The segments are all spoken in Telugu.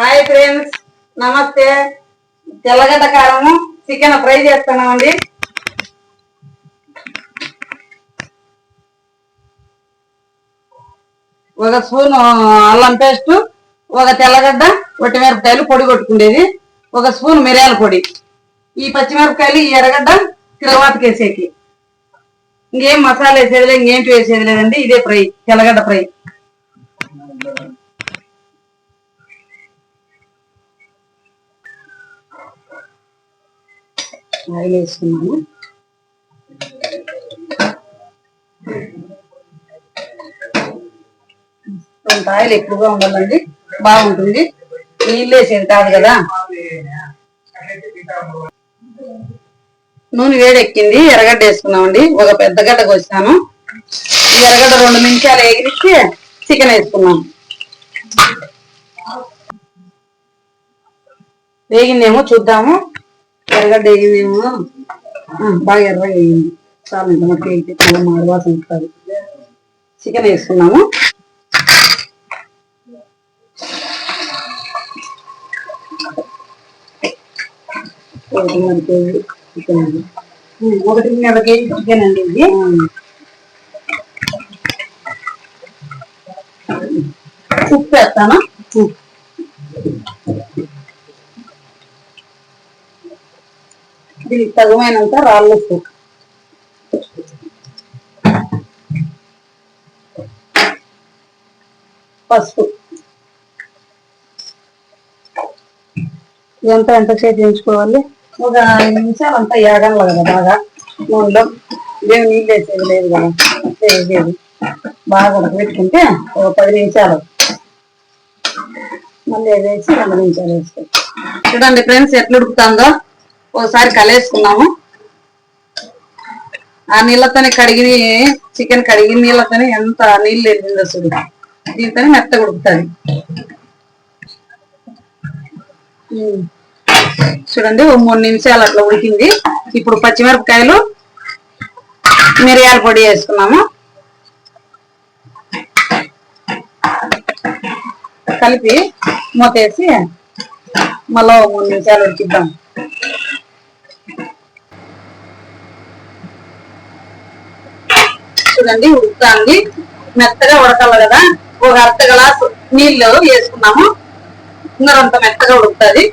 హాయ్ ఫ్రెండ్స్ నమస్తే తెల్లగడ్డ కారము. చికెన్ ఫ్రై చేస్తున్నామండి. ఒక స్పూన్ అల్లం పేస్ట్ ఒక తెల్లగడ్డ మిరపకాయలు పొడి కొట్టుకునేది ఒక స్పూన్ మిరియాల పొడి. ఈ పచ్చిమిరపకాయలు ఈ ఎర్రగడ్డ తిరగమాతకి వేసేకి ఇంకేం మసాలా వేసేది లేదు ఇంకేంటి వేసేది లేదండి. ఇదే ఫ్రై తెల్లగడ్డ ఫ్రై. ఆయిల్ వేసుకున్నాము కొంత ఆయిల్ ఎక్కువగా ఉండాలండి. బాగుంటుంది. నీళ్ళు వేసేది కాదు కదా. నూనె వేడెక్కింది. ఎర్రగడ్డ వేసుకున్నామండి. ఒక పెద్ద గడ్డ కోసాను ఈ ఎర్రగడ్డ రెండు నిమిషాలు ఎగిరిచ్చి చికెన్ వేసుకున్నాను వేగిందేమో చూద్దాము. ఎర్రగడ్డ ఆ, బాగా ఎర్రగా వేగింది చాలా ఇంత మట్టి వేగితే చాలా మాడవాసన ఉంటుంది చికెన్ వేసుకున్నాము ఒకటిన్నర కేజీ చికెన్ అండి. ఒకటిన్నర కేజీ చికెన్ అండి ఇది. ఉప్పు వేస్తాను? దీనికి తగుమైనంత రాళ్ళు ఉప్పు. పసుపు. ఇదంతా ఎంత చేయించుకోవాలి ఒక ఐదు నిమిషాలు అంతా ఏగంలో కదా బాగా. నూనెలో ఇదేమి నీళ్ళు వేసేది లేదు కదా. వేసేది. బాగా ఉడకబెట్టుకుంటే ఒక పది నిమిషాలు. మళ్ళీ వేసి రెండు నిమిషాలు వేసుకో చూడండి ఫ్రెండ్స్ ఎట్లా ఉడుకుతుందో. ఒకసారి కలేసుకున్నాము. ఆ నీళ్ళతోనే కడిగి చికెన్ కడిగి నీళ్ళతోనే ఎంత నీళ్ళు వెళ్ళిందో చూడు. దీంతోనే మెత్త ఉడుకుతుంది. చూడండి ఓ మూడు నిమిషాలు అట్లా ఉడికింది. ఇప్పుడు పచ్చిమిరపకాయలు మిరియాల పొడి వేసుకున్నాము. కలిపి మూతేసి మళ్ళీ మూడు నిమిషాలు ఉడికిద్దాం. చూడండి ఉడుకుతాంది మెత్తగా ఉడకాలి కదా. ఒక అర్ధ గ్లాసు నీళ్ళు వేసుకున్నాము. ఇందరంత మెత్తగా ఉడుకుతుంది.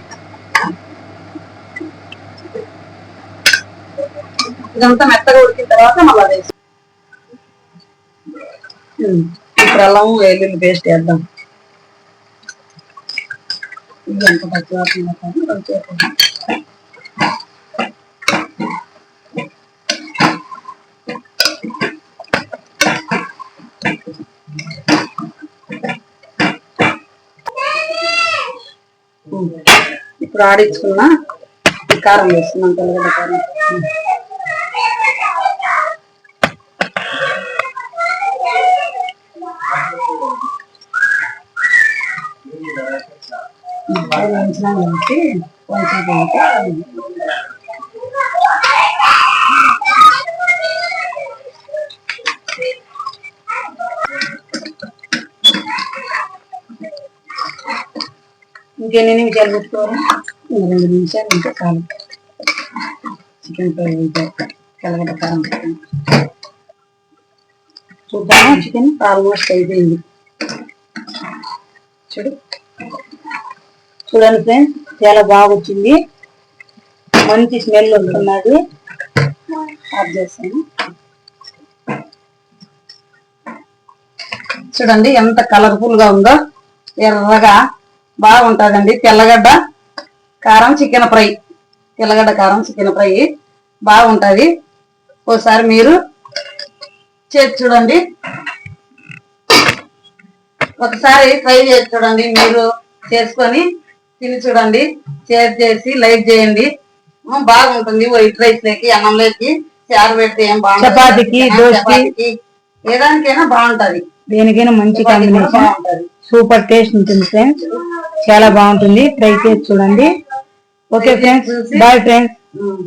ఇదంతా మెత్తగా ఉడికిన తర్వాత మళ్ళీ వేసి ఇప్పుడు అల్లం వెల్లుల్లి పేస్ట్ వేద్దాం. ఇది ఎంత పచ్చివాసన కొంచెం ఇప్పుడు ఆడించుకున్న కారం వేస్తున్నాం తెల్లగడ్డ కారం ఉమ్. కాబట్టి కొంచెం ఇంకెన్ని రెండు నిమిషాలు ఇంకా కాలం. చికెన్ ఫ్రై అయితే కలగడ కారం. చూద్దాము చికెన్ ఆల్మోస్ట్ అయిపోయింది చూడు. చూడండి ఫ్రెండ్స్ చాలా బాగా వచ్చింది మంచి స్మెల్ ఉంటున్నది ఆఫ్ చేస్తాను. చూడండి ఎంత కలర్ఫుల్గా ఉందో. ఎర్రగా బాగుంటుందండి తెల్లగడ్డ. కారం చికెన్ ఫ్రై. తెల్లగడ్డ కారం చికెన్ ఫ్రై బాగుంటది. ఒకసారి మీరు చేసి చూడండి. ఒకసారి ట్రై చేసి చూడండి. మీరు చేసుకొని తిని చూడండి. షేర్ చేసి లైక్ చేయండి. బాగుంటుంది. వైట్ రైస్ లేకి అన్నం లేకి చారు పెడితే ఏం చపాతీకి. చపాతీకి, ఏ దానికైనా బాగుంటది. దేనికైనా మంచి కాంబినేషన్. బాగుంటది. సూపర్ టేస్ట్ ఉంటుంది ఫ్రెండ్స్. చాలా బాగుంటుంది. ట్రై చేసి చూడండి. Okay friends bye friends um.